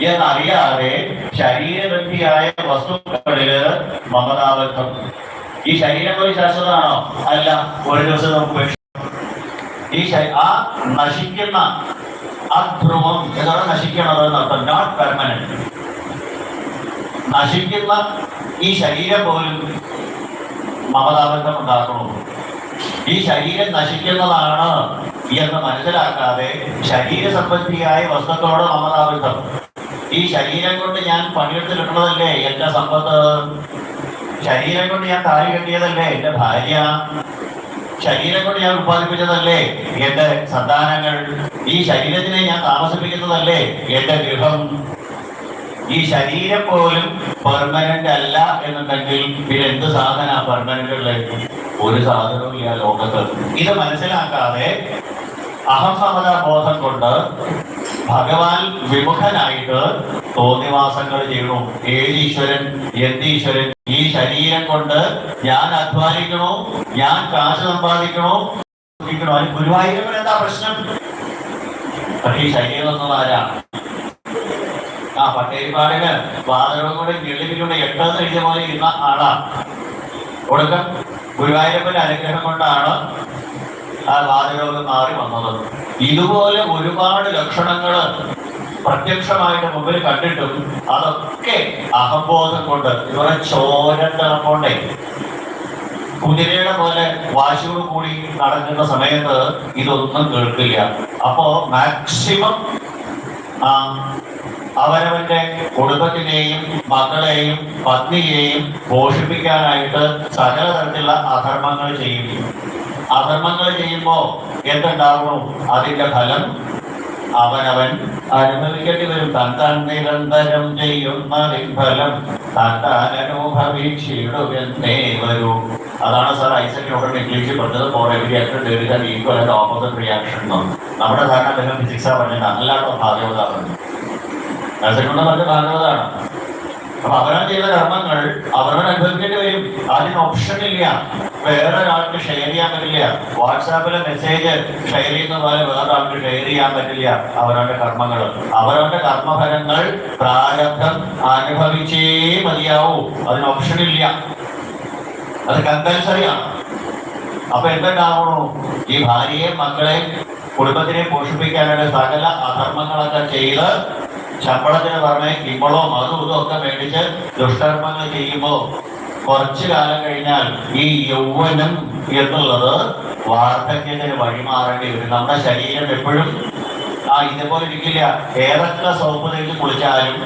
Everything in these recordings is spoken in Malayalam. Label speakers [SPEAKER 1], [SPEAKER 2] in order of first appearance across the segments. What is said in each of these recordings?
[SPEAKER 1] എന്നറിയാതെ ശരീരബന്ധിയായ വസ്തുക്കളിൽ മമതാബദ്ധം ഈ ശരീരം ഒരു ശാശ്വതമാണോ? അല്ല ഒരു ദിവസം നമുക്ക് ഈ ആ നശിക്കുന്ന ആ ധ്രുവം എന്നാണ് നശിക്കണത് എന്നർത്ഥം നോട്ട് പെർമനന്റ് നശിക്കുന്ന ഈ ശരീരം പോലും മമതാബന്ധം ഉണ്ടാക്കണു? ഈ ശരീരം നശിക്കുന്നതാണ് എന്ന് മനസ്സിലാക്കാതെ ശരീര സംബന്ധിയായ വസ്തുക്കളോട് മമതാബന്ധം. ഈ ശരീരം കൊണ്ട് ഞാൻ പണിയെടുത്തിട്ടുള്ളതല്ലേ എന്റെ സമ്പത്ത്. ശരീരം കൊണ്ട് ഞാൻ താഴെ കെട്ടിയതല്ലേ? എന്റെ ഭാര്യ. ശരീരം കൊണ്ട് ഞാൻ ഉത്പാദിപ്പിച്ചതല്ലേ? എന്റെ സന്താനങ്ങൾ. ഈ ശരീരത്തിനെ ഞാൻ താമസിപ്പിക്കുന്നതല്ലേ? എന്റെ ഗൃഹം. ഈ ശരീരം പോലും പെർമനന്റ് അല്ല എന്നുണ്ടെങ്കിൽ പിന്നെ എന്ത് സാധന പെർമനന്റ് ഒരു സാധനവും ഈ ലോകത്ത്. ഇത് മനസ്സിലാക്കാതെ അഹംസമത ബോധം കൊണ്ട് ഭഗവാൻ വിമുഖനായിട്ട് തോന്നിവാസങ്ങൾ ചെയ്യണു ഏത് ഈശ്വരൻ എന്ത് ഈശ്വരൻ? ഈ ശരീരം കൊണ്ട് ഞാൻ അധ്വാനിക്കണോ? ഞാൻ കാശ് സമ്പാദിക്കണോ? സമ്പാദിക്കണോ അതിന് ഗുരുവായൂരപ്പൻ എന്താ പ്രശ്നം? പക്ഷേ ഈ ശരീരം എന്നത് ആരാണ് ആ പട്ടേരിപ്പാടിന് വാതകം കൂടെ ഞെള്ളിപ്പിക്കൊണ്ട് എട്ടെന്ന് എഴുതിയ പോലെ ഇരുന്ന ആളാണ് ഒടുക്കം ഗുരുവായൂരപ്പന്റെ അനുഗ്രഹം കൊണ്ടാണ് ആ വാതരോഗം മാറി വന്നത്. ഇതുപോലെ ഒരുപാട് ലക്ഷണങ്ങൾ പ്രത്യക്ഷമായിട്ട് മുമ്പിൽ കണ്ടിട്ടും അതൊക്കെ അഹംബോധം കൊണ്ട് ഇവരെ ചോരണ്ടിറക്കൊണ്ടേ കുതിരയുടെ പോലെ വാശിയോട് കൂടി നടക്കുന്ന സമയത്ത് ഇതൊന്നും കേൾക്കില്ല. അപ്പോ മാക്സിമം അവരവന്റെ കുടുംബത്തിനെയും മക്കളെയും പത്നിയെയും പോഷിപ്പിക്കാനായിട്ട് സകല തരത്തിലുള്ള അധർമ്മങ്ങൾ ചെയ്യും. അധർമ്മങ്ങൾ ചെയ്യുമ്പോ എന്തുണ്ടാകും? അതിന്റെ ഫലം അവനവൻ അനുഭവിക്കേണ്ടി വരും. തന്ത നിരന്തരം ചെയ്യുന്ന ഫലം അനുഭവിച്ചിടുമെന്നേ വരൂ. അതാണ് സാർ ഐസക് ന്യൂട്ടൺ ഇംഗ്ലീഷിൽ പറഞ്ഞത്. For every actor an equal and opposite reaction എന്ന് നമ്മുടെ സാറിന് അദ്ദേഹം ഫിസിക്സാ പറഞ്ഞത് അല്ലാത്ത ഭാഗവതാണ് ഐസക് ന്യൂട്ടൺ പറഞ്ഞ ഭാഗവതാണ്. അപ്പൊ അവരാൻ ചെയ്ത കർമ്മങ്ങൾ അവരവൻ അനുഭവിക്കേണ്ടി വരും. അതിന് ഓപ്ഷൻ ഇല്ല. വേറെ ഒരാൾക്ക് ഷെയർ ചെയ്യാൻ പറ്റില്ല. വാട്സാപ്പിലെ മെസ്സേജ് ഷെയർ ചെയ്യുന്ന പോലെ വേറെ ആൾക്ക് ഷെയർ ചെയ്യാൻ പറ്റില്ല. അവരുടെ കർമ്മങ്ങൾ അവരുടെ കർമ്മഫലങ്ങൾ പ്രാരബ്ധം അനുഭവിച്ചേ മതിയാവൂ. അതിന് ഓപ്ഷൻ ഇല്ല. അത് കമ്പൽസറിയാണ് അപ്പൊ എന്തുണ്ടാവണു? ഈ ഭാര്യയെയും മക്കളെയും കുടുംബത്തിനെ പോഷിപ്പിക്കാനായിട്ട് സകല അധർമ്മങ്ങളൊക്കെ ചെയ്ത് ശമ്പളത്തിന് പറഞ്ഞ് കിമ്പളവും അതും ഇതും ഒക്കെ മേടിച്ച് ദുഷ്കർമ്മങ്ങൾ ചെയ്യുമ്പോൾ കുറച്ചു കാലം കഴിഞ്ഞാൽ ഈ യൗവനം എന്നുള്ളത് വാർദ്ധക്യത്തിന് വഴിമാറേണ്ടി വരും. നമ്മുടെ ശരീരം എപ്പോഴും ആ ഇതേപോലെ ഇരിക്കില്ല. ഏതൊക്കെ സോപ്പ് കുളിച്ചാലും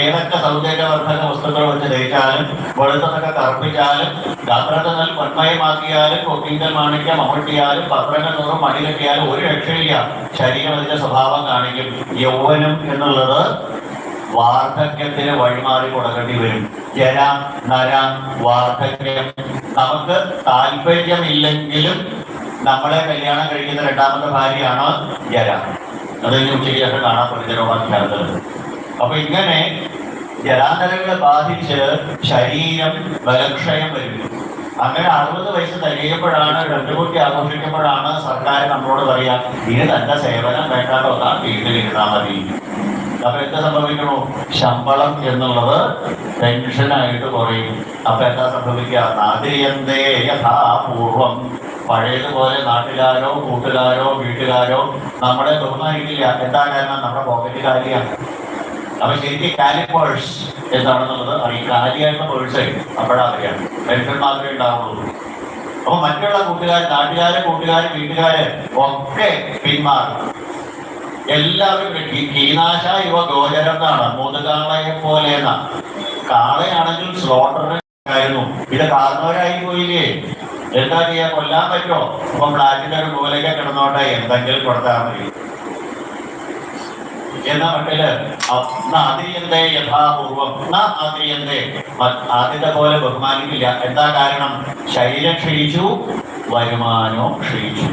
[SPEAKER 1] ഏതൊക്കെ സൗന്ദര്യവർദ്ധക വസ്തുക്കൾ വെച്ച് തേച്ചാലും വെളുത്തതൊക്കെ കറുപ്പിച്ചാലും ഗാത്രത്തെ നല്ല പൊന്മയമാക്കിയാലും കൊക്കിങ്കൽ മാണിക്യം അമർത്തിയാലും പത്രങ്ങൾ നൂറും മണി കെട്ടിയാലും ഒരു രക്ഷയില്ല. ശരീരം അതിന്റെ സ്വഭാവം കാണിക്കും. യൗവനം എന്നുള്ളത് വാർദ്ധക്യത്തിന് വഴിമാറി കൊടുക്കേണ്ടി വരും. ജന നര വാർദ്ധക്യം. നമുക്ക് താല്പര്യമില്ലെങ്കിലും നമ്മളെ കല്യാണം കഴിക്കുന്ന രണ്ടാമത്തെ ഭാര്യയാണ് ജര അത് ഇനി ഉച്ചയ്ക്ക് ശേഷം കാണാൻ പ്രതിരോധാഖ്യാനത്തിൽ അപ്പൊ ഇങ്ങനെ ജലാന്തരങ്ങളെ ബാധിച്ച് ശരീരം ബലക്ഷയം വരും. അങ്ങനെ അറുപത് വയസ്സ് തികയുമ്പോഴാണ് രണ്ടുകുട്ടി ആഘോഷിക്കുമ്പോഴാണ് സർക്കാർ നമ്മളോട് പറയാ ഇനി തന്റെ സേവനം വേണ്ടാട്ടോ വീട്ടിൽ ഇരുന്നാൽ മതി. അപ്പൊ എന്താ സംഭവിക്കണു? ശമ്പളം എന്നുള്ളത് ടെൻഷനായിട്ട് കുറയും. അപ്പൊ എന്താ സംഭവിക്കുക പഴയതുപോലെ നാട്ടുകാരോ കൂട്ടുകാരോ വീട്ടുകാരോ നമ്മളെ ബഹുമാനിക്കില്ല. എന്താ കാരണം? നമ്മുടെ പോക്കറ്റ് കാര്യമാണ് അപ്പൊ ശരിക്കും കാലി പേഴ്സ് എന്താണെന്നുള്ളത് അറിയും. കാലിയായിട്ടുള്ള പേഴ്സ് അപ്പോഴാ അറിയാം. പെൻഷൻ മാത്രമേ ഉണ്ടാവുള്ളൂ. അപ്പൊ മറ്റുള്ള കൂട്ടുകാർ നാട്ടുകാര് കൂട്ടുകാര് വീട്ടുകാര് ഒക്കെ പിന്മാറും. എല്ലാവരും കീനാശ ഇവ ഗോചരം എന്നാണ്. മുതുകാളയെ പോലെ കാളയാണെങ്കിൽ സ്ലോട്ടറിനായിരുന്നു ഇത് കാർന്നവരായി പോയില്ലേ? എന്താ ചെയ്യാ? കൊല്ലാൻ പറ്റുമോ അപ്പൊ ഫ്ലാറ്റിന്റെ ഒരു മൂലയ്ക്ക് കിടന്നോട്ടെ. എന്തെങ്കിലും കൊടുത്താൽ മതി. എന്ന മട്ടിൽ അതിയന്തേ യഥാപൂർവം. അതിയന്തേ. ആദ്യത്തെ പോലെ ബഹുമാനിക്കില്ല. എന്താ കാരണം? ശരീരം ക്ഷയിച്ചു വരുമാനവും ക്ഷയിച്ചു.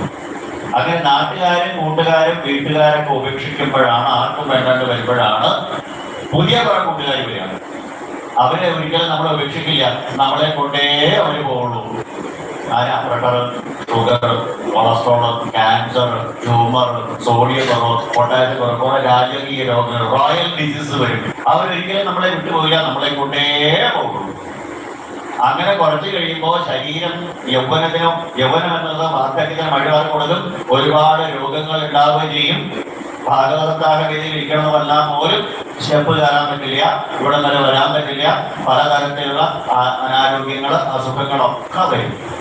[SPEAKER 1] അങ്ങനെ നാട്ടുകാരും കൂട്ടുകാരും വീട്ടുകാരൊക്കെ ഉപേക്ഷിക്കുമ്പോഴാണ് ആർക്കും വേണ്ടാണ്ട് വരുമ്പോഴാണ് പുതിയ കുറെ കൂട്ടുകാർ വരികയാണ്. അവരെ ഒരിക്കലും നമ്മളെ ഉപേക്ഷിക്കില്ല. നമ്മളെ കൊണ്ടേ അവർ പോവുള്ളൂ. ആരാ? Pressure sugar cholesterol cancer tumour sodium കുറവ് പൊട്ടാസ്യം കുറവ് കുറെ രാജകീയ രോഗങ്ങൾ റോയൽ ഡിസീസ് വരും. അവരൊരിക്കലും നമ്മളെ വിട്ടുപോകില്ല. നമ്മളെ കൊണ്ടേ പോകുള്ളൂ അങ്ങനെ കുറച്ചു കഴിയുമ്പോൾ ശരീരം യൗവനത്തിനും യൗവനം എന്നത് വാർദ്ധക്യത്തിനും വഴിമാറി കൂടുതലും ഒരുപാട് രോഗങ്ങൾ ഉണ്ടാവുകയും ചെയ്യും. ഭാഗവതത്താക രീതിയിൽ ഇരിക്കണമെല്ലാം പോലും സ്റ്റെപ്പ് കയറാൻ പറ്റില്ല. ഇവിടെ വരെ വരാൻ പറ്റില്ല. പലതരത്തിലുള്ള അനാരോഗ്യങ്ങൾ അസുഖങ്ങളൊക്കെ വരും.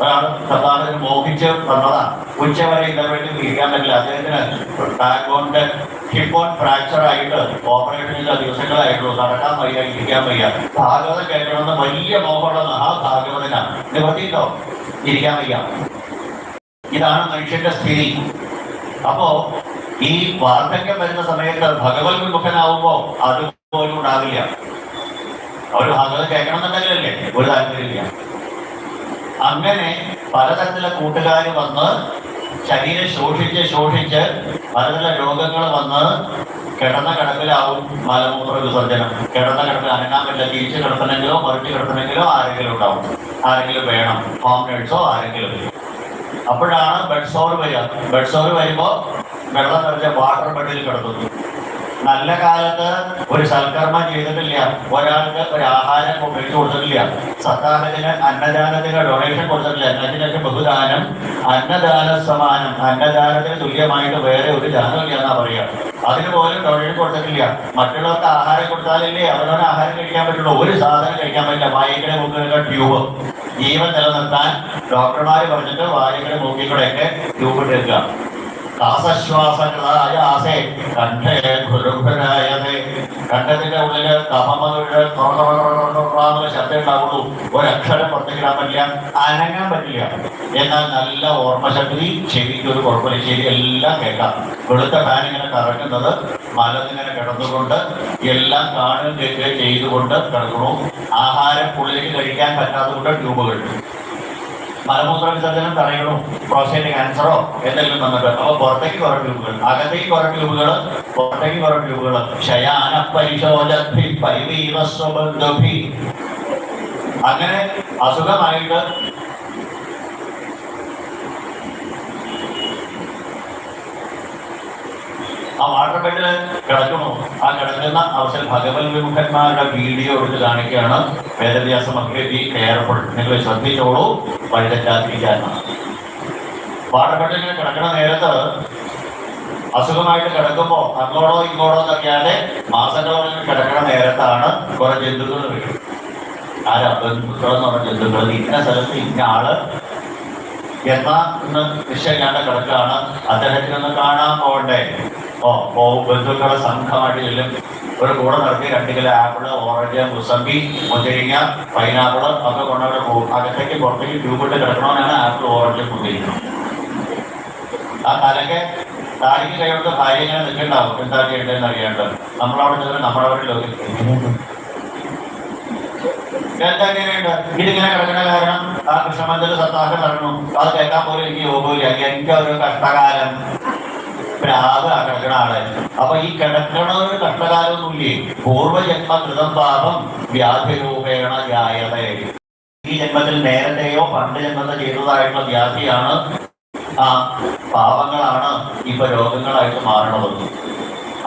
[SPEAKER 1] കർത്താവിന് മോഹിച്ച് വന്നതാണ് ഉച്ചവരെ ഇടപെട്ട് ഇരിക്കാൻ പറ്റില്ല. അദ്ദേഹത്തിന് ബാക്ക്ബോണിന്റെ ഹിപ്പ് ബോൺ ഫ്രാക്ചർ ആയിട്ട് നടക്കാൻ വയ്യ ഇരിക്കാൻ വയ്യ. ഭാഗവതം കേൾക്കണമെന്ന് വലിയ മോഹമുള്ള മഹാഭാഗവതനാണ് നിവർത്തിയിട്ടോ? ഇരിക്കാൻ വയ്യ. ഇതാണ് മനുഷ്യന്റെ സ്ഥിതി. അപ്പോ ഈ വാർദ്ധക്യം വരുന്ന സമയത്ത് ഭഗവത് വിമുഖനാവുമ്പോ അതുപോലും ഉണ്ടാവില്ല. അവർ ഭാഗവതം കേൾക്കണം എന്നുണ്ടെങ്കിലല്ലേ ഒരു താല്പര്യമില്ല. അങ്ങനെ പലതരത്തിലെ കൂട്ടുകാർ വന്ന് ശരീരം ശോഷിച്ച് ശോഷിച്ച് പലതര രോഗങ്ങൾ വന്ന് കിടന്ന കിടപ്പിലാവും മലമൂത്ര വിസർജനം. കിടന്ന കിടപ്പിൽ അനങ്ങാൻ പറ്റില്ല. തിരിച്ച് കിടത്തണമെങ്കിലോ മറിച്ച് കിടത്തണമെങ്കിലോ ആരെങ്കിലും ഉണ്ടാവും. ആരെങ്കിലും വേണം. ഹോം നേഴ്സോ ആരെങ്കിലും അപ്പോഴാണ് ബെഡ് സോർ വരിക. ബെഡ് സോർ വരുമ്പോ വെള്ളം നിറച്ച വാട്ടർ ബെഡിൽ കിടത്തുന്നു നല്ല കാലത്ത് ഒരു സൽക്കർമ്മം ചെയ്തിട്ടില്ല. ഒരാൾക്ക് ഒരു ആഹാരം മേടിച്ചു കൊടുത്തിട്ടില്ല. സത്താഹത്തിന് അന്നദാനത്തിന് ഡൊണേഷൻ കൊടുത്തിട്ടില്ല. അതിനൊക്കെ ബഹുദാനം അന്നദാന സമാനം അന്നദാനത്തിന് തുല്യമായിട്ട് വേറെ ഒരു ദാനമില്ല എന്നാ പറയുക. അതിനുപോലും ഡൊണേഷൻ കൊടുത്തിട്ടില്ല. മറ്റുള്ളവർക്ക് ആഹാരം കൊടുത്താലല്ലേ അവരോട് ആഹാരം കഴിക്കാൻ പറ്റുള്ളൂ. ഒരു സാധനം കഴിക്കാൻ പറ്റില്ല. വായിക്കണ മുക്കിലൊക്കെ ട്യൂബ്. ജീവൻ നിലനിർത്താൻ ഡോക്ടർമാർ പറഞ്ഞിട്ട് വായിക്കടെ മൂക്കിക്കൂടെയൊക്കെ ട്യൂബ് ഇട്ടേക്കുക ശ്വാസശ്വാസങ്ങളായ ആസേ. കണ്ഠേ ഗുരുഭരായതേ. കണ്ഠത്തിന്റെ ഉള്ളിൽ ശബ്ദം ഉണ്ടാവുള്ളൂ ഒരക്ഷരം പുറത്തേക്കിടാൻ പറ്റില്ല അനങ്ങാൻ പറ്റില്ല. എന്നാൽ നല്ല ഓർമ്മശക്തി ചെവിക്ക് ഒരു കുഴപ്പമില്ല എല്ലാം കേൾക്കാം. വെളുത്ത ഫാൻ ഇങ്ങനെ മലന്നിങ്ങനെ കിടന്നുകൊണ്ട് എല്ലാം കാണുകയും കേൾക്കുകയും ചെയ്തുകൊണ്ട് കിടക്കണു ആഹാരം ഉള്ളിലേക്ക് കഴിക്കാൻ പറ്റാത്തതുകൊണ്ട് ട്യൂബുകൾ. മലമൂത്ര വിസർജനം തടയണോ പ്രോസ്റ്റേറ്റ് ക്യാൻസറോ എന്തെങ്കിലും വന്നിട്ട് അപ്പോൾ പുറത്തേക്ക് കുറെ ട്യൂബുകൾ അകത്തേക്ക് കുറെ ട്യൂബുകൾ പുറത്തേക്ക് കുറെ ട്യൂബുകൾ ശയാന പരിശോധി അങ്ങനെ അസുഖമായിട്ട് ആ വാട്ടർ കിടക്കുന്നു. ആ കിടക്കുന്ന അവസരം ഭഗവത് വിമുഖന്മാരുടെ വീഡിയോ എടുത്ത് കാണിക്കുകയാണ്. Vedavyasa be careful. നിങ്ങൾ ശ്രദ്ധിച്ചോളൂ. വഴിതെറ്റാതിരിക്കാനാണ്. വാട്ടർ കിടക്കണ നേരത്ത് അസുഖമായിട്ട് കിടക്കുമ്പോൾ അങ്ങോട്ടോ ഇങ്ങോട്ടോ എന്നറിയാതെ മാസങ്ങളോളം കിടക്കണ നേരത്താണ് കുറെ ജന്തുക്കൾ വരും ആരാ? ബന്ധുക്കളെന്ന് പറഞ്ഞ ജന്തുക്കൾ. ഇന്ന സ്ഥലത്ത് ഇന്ന ആൾ. എന്നാ ഇന്ന് നിശ്ചയിക്കാണ്ട് കിടക്കാണ് അദ്ദേഹത്തിനൊന്ന് കാണാൻ പോകണ്ടേ? ഓ ഓ ബന്ധുക്കളെ സംഘമായിട്ട് ചെല്ലും ഒരു കൂടെ നിർത്തി രണ്ട് കിലോ ആപ്പിൾ ഓറഞ്ച് മുസമ്പി മുന്തിരിങ്ങ പൈനാപ്പിൾ ഒക്കെ കൊണ്ടവിടെ പോകും അകത്തേക്ക് പുറത്തേക്ക് ട്യൂബിട്ട് കിടക്കണമെന്നാണ് ആപ്പിൾ ഓറഞ്ച് മുന്തിരിങ്ങ. ആ തലക്ക് താഴേക്ക് കൈകൊണ്ട് ഭാര്യ ഇങ്ങനെ നിൽക്കണ്ടാവും. എന്താ ചെയ്യേണ്ടതെന്ന് അറിയേണ്ടത് നമ്മളവിടെ ചെന്ന് നമ്മളവിടെ എന്താ ഇങ്ങനെയുണ്ട് ഇതിങ്ങനെ കിടക്കുന്ന കാരണം ആ കൃഷ്ണമന്ദിര സത്താഹം നടന്നു. അത് കേൾക്കാൻ പോലും എനിക്ക് യോഗമില്ല എനിക്ക് ഒരു കഷ്ടകാലം. പ്രാവ് ആ കിടക്കണ അപ്പൊ ഈ കിടക്കണ ഒരു കഷ്ടകാലമൊന്നുമില്ലേ? പൂർവജന്മ കൃതം പാപം വ്യാധിരൂപേണ ജായത. ഈ ജന്മത്തിൽ നേരത്തെയോ പണ്ട് ജന്മത്തെ ചെയ്തതായിട്ടുള്ള വ്യാധിയാണ്. ആ പാപങ്ങളാണ് ഇപ്പൊ രോഗങ്ങളായിട്ട് മാറണത്.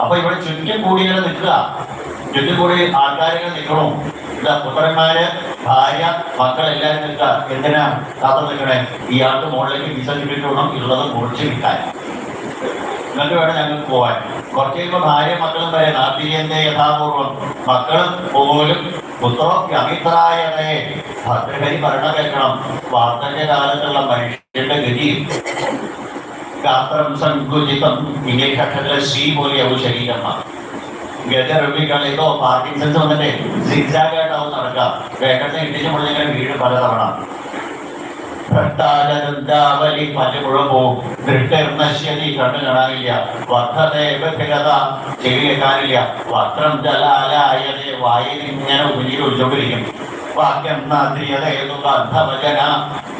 [SPEAKER 1] അപ്പൊ ഇവിടെ ചുറ്റും കൂടി ഇങ്ങനെ നിൽക്കുക. ചുറ്റും കൂടി ആൾക്കാരിങ്ങനെ നിൽക്കണോ. ഇതാ പുത്രന്മാര് ഭാര്യ മക്കളെല്ലാരും നിൽക്കുക. എന്തിനാ കാത്തു നിൽക്കണേ? ഇയാൾക്ക് മുകളിലേക്ക് വിസർജിപ്പിക്കണം ഉള്ളത് മുറിച്ച് വിൽക്കാൻ എന്നിട്ട് വേണം ഞങ്ങൾക്ക് പോവാൻ. കുറച്ച് കഴിയുമ്പോൾ ഭാര്യ മക്കളും വരെ. നാട്ടിയന്റെ യഥാപൂർവം? മക്കളും പോലും പുത്രോ അമിത്രായതേ ഭദ്രഹരി ഭരണം കേൾക്കണം. വാർത്തന്റെ കാലത്തുള്ള മനുഷ്യന്റെ ഗതി ഗാത്രം സങ്കുചിതം. ഇംഗ്ലീഷ് അക്ഷരത്തിലെ സി പോലെയാവും ശരീരമാണ് ഗജറബികളിലോ പാർക്കിൻസൺസ് വന്നിട്ട് സിക്സാഗായിട്ടാവും നടക്കുക. വേഗത്തെ ഇടിച്ചു മുഴുവൻ വീട് പലതവണ. പലമുഴുവൻ പോവും ദൃഷ്ടർണശ്യതി കണ്ണു കാണാനില്ല വർദ്ധദേവകത ചെവി കേൾക്കാനില്ല വസ്ത്രം ജലാലായതേ വായിൽ ഇങ്ങനെ ഉരുകി ഒഴിച്ചോണ്ടിരിക്കും വാക്യം നാദ്രിയതേതുക അന്ധവചന.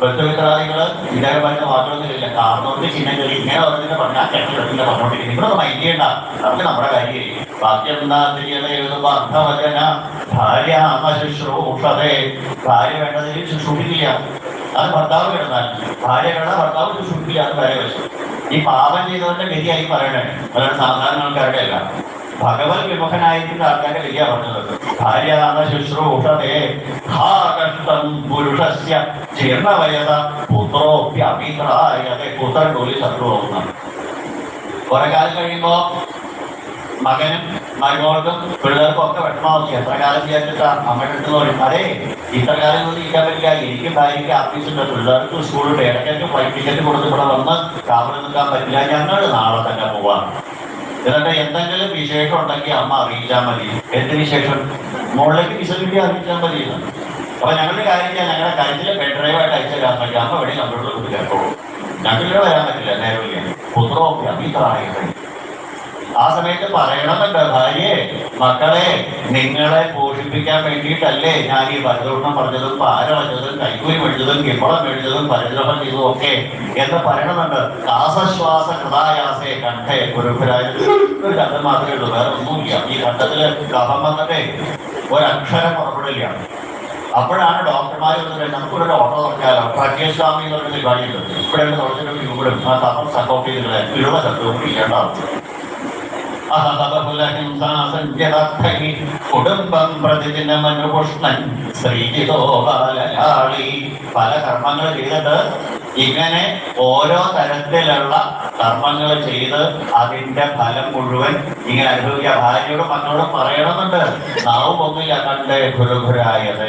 [SPEAKER 1] ബന്ധുമിത്രാദികൾ ഇതേ പറയുന്ന വാക്കുകളൊന്നുമില്ല കാർന്നോട്ട് ചിഹ്നങ്ങൾ ഇങ്ങനെ പറഞ്ഞിട്ട് പറഞ്ഞാൽ കേട്ടില്ല പറഞ്ഞോണ്ടിരിക്കും നിങ്ങളൊന്ന് മൈൻഡ് ചെയ്യണ്ട. നമുക്ക് നമ്മുടെ കാര്യം വാക്യം നാദ്രിയതേതുക അന്ധവചന. ഭാര്യ ശുശ്രൂഷതേ. ഭാര്യ വേണ്ടതിൽ ശുശ്രൂഷിക്കില്ല. അത് ഭർത്താവ് കിടന്നാൽ ഭാര്യ കിടന്നാൽ ഭർത്താവ് ശുശ്രൂഷിക്കുക അത് വെച്ചു. ഈ പാപം ചെയ്തവന്റെ ഗതിയായി പറയണേ. അതാണ് സാധാരണ ആൾക്കാരുടെ അല്ല ഭഗവത് വിമുഖനായിരിക്കുന്ന ആൾക്കാരുടെ ഗതിയാ പറഞ്ഞത്. ഭാര്യ നാമ ശുശ്രൂഷതേ കഷ്ടം പുരുഷസ്യ ജീർണവയത പുത്രോപ്യഭിപ്രായതെ പുത്രൻ ജോലി ശത്രുവാകുന്നതാണ് കുറെ കാലം കഴിയുമ്പോ മകനും മരുമകൾക്കും പിള്ളേർക്കും ഒക്കെ വിഷമാവും എത്ര കാലം വിചാരിച്ചിട്ടാ അമ്മയുടെ പറയും അതെ ഇത്ര കാലം ഒന്നും ഇരിക്കാൻ പറ്റില്ല. എനിക്ക് ഭാര്യയ്ക്ക് ആഫീസുണ്ട് പിള്ളേർക്കും സ്കൂളുണ്ട് ഇടയ്ക്കൊക്കെ ഫ്ലൈറ്റ് ടിക്കറ്റ് കൊടുത്ത് ഇവിടെ വന്ന് കാവൽ നിൽക്കാൻ പറ്റില്ല. ഞങ്ങൾ നാളെ തന്നെ പോവാം. എന്നിട്ട് എന്തെങ്കിലും വിശേഷം ഉണ്ടെങ്കിൽ അമ്മ അറിയിച്ചാൽ മതി. എന്ത് വിശേഷം? മുകളിലേക്ക് വിസ കിട്ടി അറിയിച്ചാൽ മതി. അപ്പൊ ഞങ്ങളുടെ കാര്യം ഞാൻ ഞങ്ങളുടെ കാര്യത്തിൽ പെൺഡ്രൈവായിട്ട് അയച്ചു തരാൻ അമ്മ വഴി കമ്പ്യൂട്ടറിൽ കുത്തി കേൾക്കോളൂ ഞങ്ങൾക്ക് വരാൻ പറ്റില്ല. നേരം പുത്രമൊക്കെ അഭിപ്രായങ്ങൾ ആ സമയത്ത് പറയണമെന്നുണ്ട് ഭാര്യയെ മക്കളെ നിങ്ങളെ പോഷിപ്പിക്കാൻ വേണ്ടിയിട്ടല്ലേ ഞാൻ ഈ ഭരതോഷണം പറഞ്ഞതും പാര വച്ചതും കൈക്കൂലി മേടിച്ചതും കിമ്പളം മേടിച്ചതും പരിദ്രഹം ചെയ്തതും ഒക്കെ എന്ന് പറയണമെന്നുണ്ട്. കാസശ്വാസ കൃതായാസേ കണ്ഠേ ഗുരുഭരായ ഒരു കഥ മാത്രമേ ഉള്ളൂ. വേറെ ഒന്നുമില്ല. ഈ ഘട്ടത്തിൽ കഥം വന്നിട്ടേ ഒരക്ഷരം പുറപ്പെടില്ല അപ്പോഴാണ് ഡോക്ടർമാർ വന്നത് നമുക്കൊരു ഓട്ടോ തുറക്കാലോ? പ്രജ്ഞസ്വാമി എന്ന് പറഞ്ഞ പരിപാടിയുണ്ട് ഇവിടെ തുറച്ചിട്ട് ഇവിടെ ആ തപം സപ്പോർട്ട് ചെയ്തിട്ടുള്ള ഇഴുവ ശബ്ദവും ഇല്ലാണ്ടാവും അഹതബുലഹിംസാസഞ്ജതർത്ഥി കുടുംബം പ്രതിദിനമനുപുഷ്ണൻ ശ്രീജിതോ ബാലയാളി പല കർമ്മങ്ങൾ ചെയ്തിട്ട് ഇങ്ങനെ ഓരോ തരത്തിലുള്ള കർമ്മങ്ങൾ ചെയ്ത് അതിന്റെ ഫലം മുഴുവൻ ഇങ്ങനെ അനുഭവിക്കുക. ഭാര്യയോടും മക്കളോടും പറയണമെന്നുണ്ട്. നാവ് പൊങ്ങില്ല കണ്ടേ ഗുരുഗുരായത്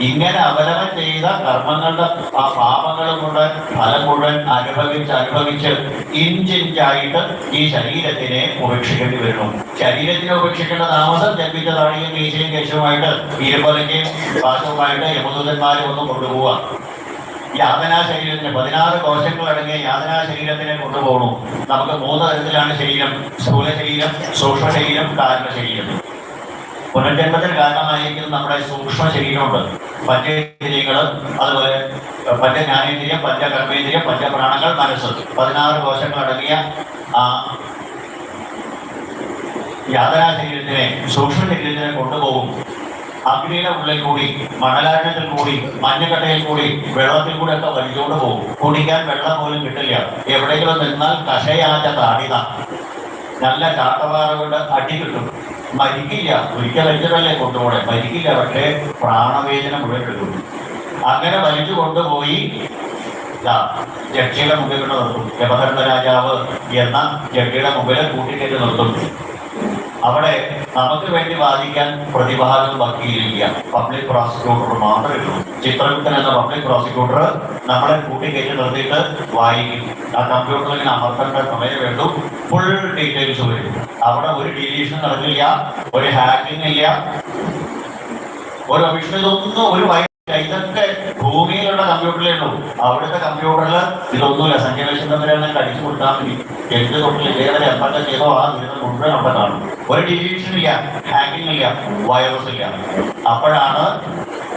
[SPEAKER 1] ഇങ്ങനെ അവലവൻ ചെയ്ത കർമ്മങ്ങളുടെ ആ പാപങ്ങൾ മുഴുവൻ ഫലം മുഴുവൻ അനുഭവിച്ച് അനുഭവിച്ച് ഇഞ്ചിഞ്ചായിട്ട് ഈ ശരീരത്തിനെ ഉപേക്ഷിക്കേണ്ടി വരുന്നു. ശരീരത്തിനെ ഉപേക്ഷിക്കേണ്ട താമസം ജന്മിച്ച താടിയും മീശയും കേശവുമായിട്ട് ഇരുപലയ്ക്കും പാശവുമായിട്ട് യമദൂതന്മാരെ ഒന്ന് കൊണ്ടുപോവുക യാതനാ ശരീരത്തിന് പതിനാറ് കോശങ്ങൾ അടങ്ങിയ യാതനാ ശരീരത്തിനെ കൊണ്ടുപോകണു. നമുക്ക് മൂന്ന് തരത്തിലാണ് ശരീരം. സ്ഥൂല ശരീരം സൂക്ഷ്മ ശരീരം കാരണ ശരീരം. പുനർജന്മത്തിന് കാരണമായിരിക്കുന്ന നമ്മുടെ സൂക്ഷ്മ ശരീരമുണ്ട്. പഞ്ചേന്ദ്രിയങ്ങൾ അതുപോലെ പഞ്ച ജ്ഞാനേന്ദ്രിയം പഞ്ച കർമ്മേന്ദ്രിയം പഞ്ച പ്രാണങ്ങൾ മനസ്സ്. പതിനാറ് കോശങ്ങൾ അടങ്ങിയ ആ യാതനാ ശരീരത്തിനെ സൂക്ഷ്മ ശരീരത്തിനെ കൊണ്ടുപോകും. അഗ്നിയുടെ ഉള്ളിൽ കൂടി മണലാരണത്തിൽ കൂടി മഞ്ഞക്കട്ടയിൽ കൂടി വെള്ളത്തിൽ കൂടി ഒക്കെ വലിച്ചുകൊണ്ട് പോകും. കുടിക്കാൻ വെള്ളം പോലും കിട്ടില്ല. എവിടെയെങ്കിലും നിന്നാൽ കഷയാറ്റ താടിത. നല്ല ചാട്ടവാറുകളുടെ അടി കിട്ടും. മരിക്കില്ല. ഒരിക്കൽ വലിച്ചതല്ലേ കൊണ്ടുപോകണേ മരിക്കില്ല. പക്ഷേ പ്രാണവേദന മുഴുവൻ എടുക്കും അങ്ങനെ വലിച്ചു കൊണ്ടുപോയി. ജഡ്ജിയുടെ മുമ്പിൽ കൊണ്ട് നിർത്തും. രാജാവ് എന്ന ജഡ്ജിയുടെ മുമ്പിൽ കൂട്ടിക്കേറ്റ് നിർത്തും. അവിടെ നമുക്ക് വേണ്ടി വാദിക്കാൻ പ്രതിഭാഗം വക്കീലില്ല പബ്ലിക് പ്രോസിക്യൂട്ടർ മാത്രമേ ഉള്ളൂ. ചിത്രഗുപ്തൻ എന്ന പബ്ലിക് പ്രോസിക്യൂട്ടർ നമ്മളെ കൂട്ടിക്കയറ്റി നിർത്തിയിട്ട് വായിക്കും. ആ കമ്പ്യൂട്ടറിൽ അമർത്തേണ്ട സമയം വേണ്ടു. ഫുൾ ഡീറ്റെയിൽസ് വരും. അവിടെ ഒരു ഡിലീഷൻ നടക്കില്ല ഒരു ഹാക്കിംഗ് ഇല്ല. ഒരു അഭിഷേകം ഇതൊന്നും ഒരു ഇതൊക്കെ ഭൂമിയിലുള്ള കമ്പ്യൂട്ടറിലേ ഉള്ളൂ അവിടുത്തെ കമ്പ്യൂട്ടറിൽ ഇതൊന്നുമില്ല. സംഖ്യലക്ഷം തമ്മിലാണ് കടിച്ചു കൊടുത്താൽ മതി എന്ത് തൊട്ടിൽ ഏതൊരു എന്തൊക്കെ ചെയ്തോ ആ ദുരിതം മുഴുവൻ അവിടെ കാണും. ഒരു ഡിലീഷൻ ഇല്ല ഹാക്കിംഗ് ഇല്ല വൈറസ് ഇല്ല. അപ്പോഴാണ്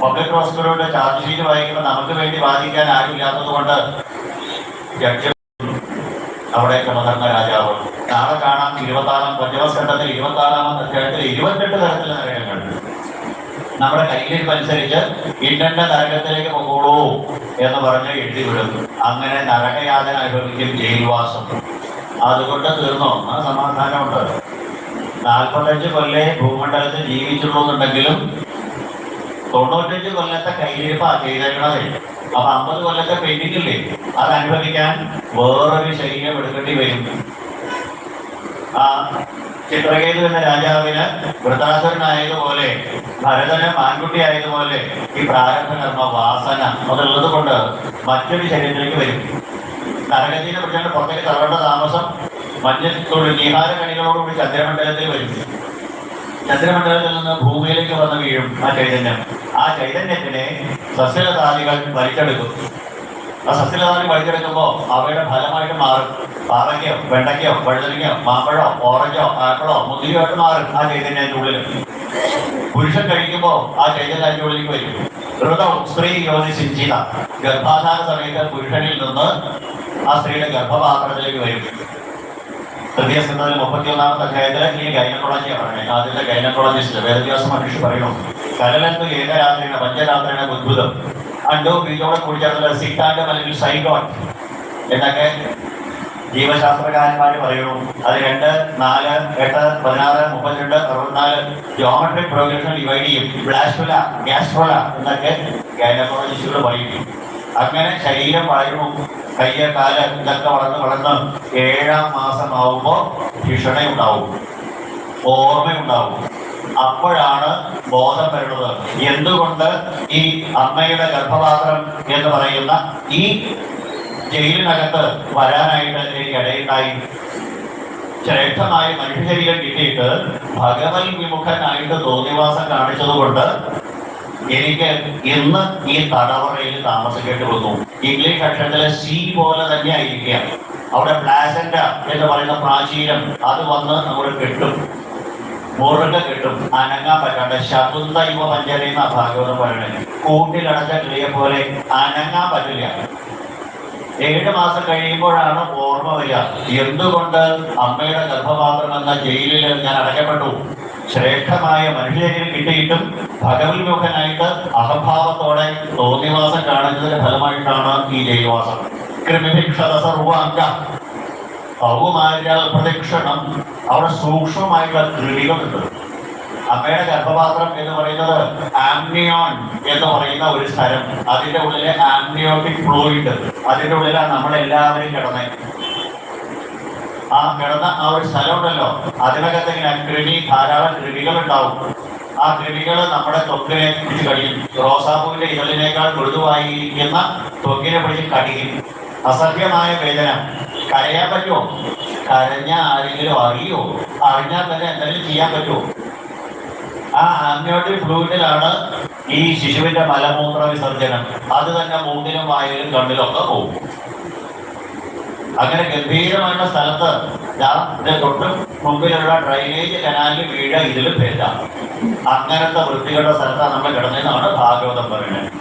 [SPEAKER 1] പബ്ലിക് പ്രോസിക്യൂട്ടറുടെ ചാർജ് ഷീറ്റ് വായിക്കുമ്പോൾ നമുക്ക് വേണ്ടി വാദിക്കാൻ ആരുമില്ലാത്തത് കൊണ്ട് ജഡ്ജി അവിടെ ക്രമധർമ്മ രാജാവ്. നാളെ കാണാം ഇരുപത്താറാം പഞ്ചമസ്കണ്ഠത്തിൽ ഇരുപത്താറാം അധ്യായത്തിൽ ഇരുപത്തെട്ട് തരത്തിലുള്ള നരകങ്ങൾ നമ്മുടെ കയ്യിലിരിപ്പനുസരിച്ച് ഇന്നന്റെ നരകത്തിലേക്ക് പോകോളൂ എന്ന് പറഞ്ഞ് എഴുതി വിടും അങ്ങനെ നരകയാതന അനുഭവിക്കും ജയിൽവാസം. അതുകൊണ്ട് തീർന്നോ? ആ സമാധാനമുണ്ട്. നാൽപ്പത്തഞ്ച് കൊല്ലേ ഭൂമണ്ഡലത്തിൽ ജീവിച്ചുള്ളൂ എന്നുണ്ടെങ്കിലും തൊണ്ണൂറ്റഞ്ച് കൊല്ലത്തെ കയ്യിരിപ്പാ ചെയ്തേക്കണതേ. അപ്പൊ അമ്പത് കൊല്ലത്തെ പെയിന്റിങ്ങില്ലേ? അത് അനുഭവിക്കാൻ വേറൊരു ശരീരം എടുക്കേണ്ടി വരും. ആ ചിത്രകേതു എന്ന രാജാവിന് വൃത്താസുരനായതുപോലെ ഭരതന് ആൺകുട്ടി ആയതുപോലെ ഈ പ്രാരംഭ കർമ്മ വാസന അതുള്ളത് കൊണ്ട് മറ്റൊരു ശരീരത്തിലേക്ക് വരും. നരകത്തിനെ പിടിച്ചാണ്ട് പുറത്തേക്ക് തള്ളേണ്ട താമസം മഞ്ഞത്തോട് നീഹാരകണികളോടുകൂടി ചന്ദ്രമണ്ഡലത്തിൽ വരും. ചന്ദ്രമണ്ഡലത്തിൽ നിന്ന് ഭൂമിയിലേക്ക് വന്ന് വീഴും ആ ചൈതന്യം. ആ ചൈതന്യത്തിനെ സസ്യലതാദികൾ വലിച്ചെടുക്കും. ആ സസ്യലതാദി വഴിതെടുക്കുമ്പോൾ അവയുടെ ഫലമായിട്ട് മാറും. പാറയ്ക്കോ വെണ്ടയ്ക്കോ വഴുതനയ്ക്കോ മാമ്പഴോ ഓറഞ്ചോ ആപ്പിളോ മുന്തിരിയോ ആയിട്ട് മാറും ആ ചൈതന്യത്തിന്റെ ഉള്ളിൽ പുരുഷൻ കഴിക്കുമ്പോൾ ആ ചൈതന്യം അതിന്റെ ഉള്ളിലേക്ക് വരും. ഋതം സ്ത്രീ യോനി സിഞ്ചിത. ഗർഭാധാന സമയത്ത് പുരുഷനിൽ നിന്ന് ആ സ്ത്രീയുടെ ഗർഭപാത്രത്തിലേക്ക് വരും. തൃതീയ സിന്ധത്തിൽ മുപ്പത്തിയൊന്നാമത്തെ അധ്യായത്തിൽ ഈ ഗൈനക്കോളജിയെ പറയണേ ആദ്യത്തെ ഗൈനക്കോളജിസ്റ്റ് വേദവ്യാസ മനുഷ്യ പറയുന്നു കലലത്ത് ഏകരാത്രിയുടെ പഞ്ചരാത്രിയുടെ ഉദ്ഭുതം. അണ്ടവും ബീജോടെ കൂടി ചേർന്നുള്ള സിക്കാൻഡം അല്ലെങ്കിൽ സൈഗോട്ട് എന്നൊക്കെ ജീവശാസ്ത്രകാരന്മാർ പറയുന്നു. അത് രണ്ട് നാല് എട്ട് പതിനാറ് മുപ്പത്തിരണ്ട് അറുപത്തിനാല് ജോമെട്രിക് പ്രോഗ്രഷൻ ഡിവൈഡ് ചെയ്യും. ബ്ലാസ്റ്റുല ഗ്യാസ്ട്രോല എന്നൊക്കെ ഗൈനക്കോളജിസ്റ്റുകൾ പറയുന്നു അങ്ങനെ ശരീരം വളരുന്നു. കയ്യ കാൽ ഇതൊക്കെ വളർന്ന് വളർന്ന് ഏഴാം മാസമാവുമ്പോൾ ഭീഷണയുണ്ടാവും. ഓർമ്മയുണ്ടാവും. അപ്പോഴാണ് ബോധം വരുന്നത്. എന്തുകൊണ്ട് ഈ അമ്മയുടെ ഗർഭപാത്രം എന്ന് പറയുന്ന ഈ ജയിലിനകത്ത് വരാനായിട്ട് എനിക്ക് ഇടയുണ്ടായി. ശ്രേഷ്ഠമായ മനുഷ്യശരീരം കിട്ടിയിട്ട് ഭഗവത് വിമുഖനായിട്ട് തോന്നിവാസം കാണിച്ചതുകൊണ്ട് എനിക്ക് ഇന്ന് ഈ തടവറയിൽ താമസിക്കേണ്ടി വന്നു. ഇംഗ്ലീഷ് അക്ഷരത്തിലെ സി പോലെ തന്നെ ആയിരിക്കുക അവിടെ പ്ലാസന്റ എന്ന് പറയുന്ന പ്രാചീനം അത് വന്ന് നമ്മൾ കെട്ടും. മുറുക കിട്ടും. അനങ്ങാൻ പറ്റാണ്ട് ശകുന്ത യുവ പഞ്ചര എന്ന ഭാഗവതം പറയണേ. കൂട്ടിലടച്ച കിളിയെ പോലെ അനങ്ങാൻ പറ്റില്ല. ഏഴ് മാസം കഴിയുമ്പോഴാണ് ഓർമ്മ വരിക. എന്തുകൊണ്ട് അമ്മയുടെ ഗർഭപാത്രം എന്ന ജയിലിൽ ഞാൻ അടയ്ക്കപ്പെട്ടു? ശ്രേഷ്ഠമായ മനുഷ്യരെ കിട്ടിയിട്ടും ഭഗവത്മുഖനായിട്ട് അഹംഭാവത്തോടെ തോന്നിവാസം കാണിച്ചതിന്റെ ഫലമായിട്ടാണ് ഈ ജയിൽവാസം. കൃമിഭിക്ഷത സർവാംഗ ഔമാര്യ പ്രദക്ഷിണം. അവിടെ സൂക്ഷ്മമായിട്ടുള്ള കൃമികളുണ്ട് അമ്മയുടെ ഗർഭപാത്രം എന്ന് പറയുന്നത് ആംനിയോൺ എന്ന് പറയുന്ന ഒരു സ്ഥലം. അതിന്റെ ഉള്ളിലെ ആംനിയോട്ടിക് ഫ്ലൂയിഡ്. അതിന്റെ ഉള്ളിലാണ് നമ്മളെല്ലാവരും കിടന്നത് ആ കിടന്ന ആ ഒരു സ്ഥലം ഉണ്ടല്ലോ അതിനകത്ത് ഇങ്ങനെ കൃമി ധാരാളം കൃമികൾ ഉണ്ടാവും. ആ കൃമികൾ നമ്മുടെ ത്വക്കിനെ പിടിച്ച് കടിയും റോസാപ്പൂവിന്റെ ഇതളിനേക്കാൾ മൃദുവായിരിക്കുന്ന ത്വക്കിനെ പിടിച്ച് കടിക്കും. അസഭ്യമായ വേദന. കരയാൻ പറ്റുമോ? കരഞ്ഞ ആരെങ്കിലും അറിയോ? അറിഞ്ഞാൽ തന്നെ എന്തെങ്കിലും ചെയ്യാൻ പറ്റുമോ? ആ ആംനിയോട്ടിക് ഫ്ലൂയിഡിലാണ് ഈ ശിശുവിന്റെ മലമൂത്ര വിസർജനം. അത് തന്നെ മൂന്നിലും വായിലും കണ്ണിലും ഒക്കെ പോകും. അങ്ങനെ ഗംഭീരമായ സ്ഥലത്ത് തൊട്ട് മുമ്പിലുള്ള ഡ്രൈനേജ് കനാലിൽ വീഴ ഇതിലും പേരാ അങ്ങനത്തെ വൃത്തികളുടെ സ്ഥലത്താണ് നമ്മൾ കിടന്നതെന്നാണ് ഭാഗവതം പറയുന്നത്.